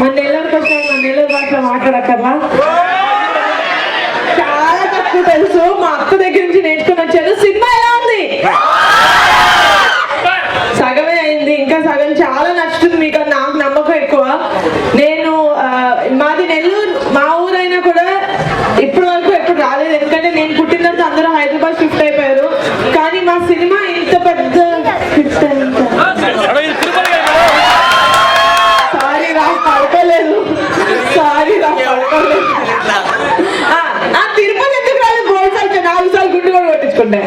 మన నెల్లూరుకి వస్తే మన నెల్లూరు భాషలో మాట్లాడక్కర్లా చాలా తక్కువ తెలుసు. మా అక్క దగ్గర నుంచి నేర్చుకుని వచ్చాను సినిమా ఎలా ఉంది? సగమే అయింది. ఇంకా సగం చాలా నచ్చుతుంది మీకు నాకు నమ్మకం ఎక్కువ. నేను మాది నెల్లూరు మా ఊరైనా కూడా ఇప్పటి వరకు ఎప్పుడు రాలేదు. ఎందుకంటే నేను పుట్టినంత అందరూ హైదరాబాద్ షిఫ్ట్ తిరుపతి ఎందుకు రాలేదు? బోల్సాలు నాలుగు సార్లు గుండు కూడా కొట్టించుకుంటే.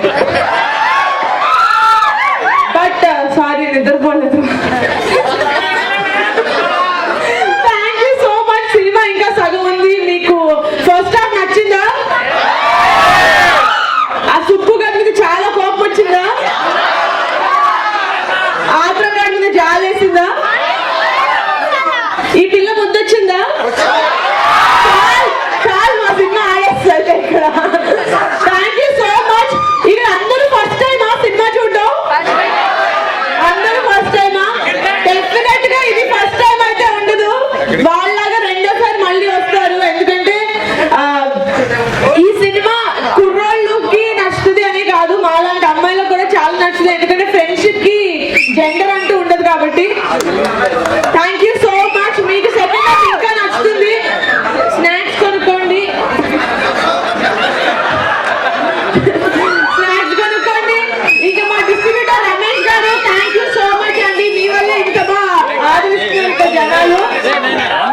వాళ్ళలాగా రెండోసారి మళ్ళీ వస్తారు. ఎందుకంటే ఈ సినిమా కుర్రాళ్ళుకి నచ్చుతుంది అని కాదు మాలాంటి అమ్మాయిలకు కూడా చాలా నచ్చుతుంది. ఎందుకంటే ఫ్రెండ్షిప్కి జెండర్ అంటూ ఉండదు కాబట్టి. ねえね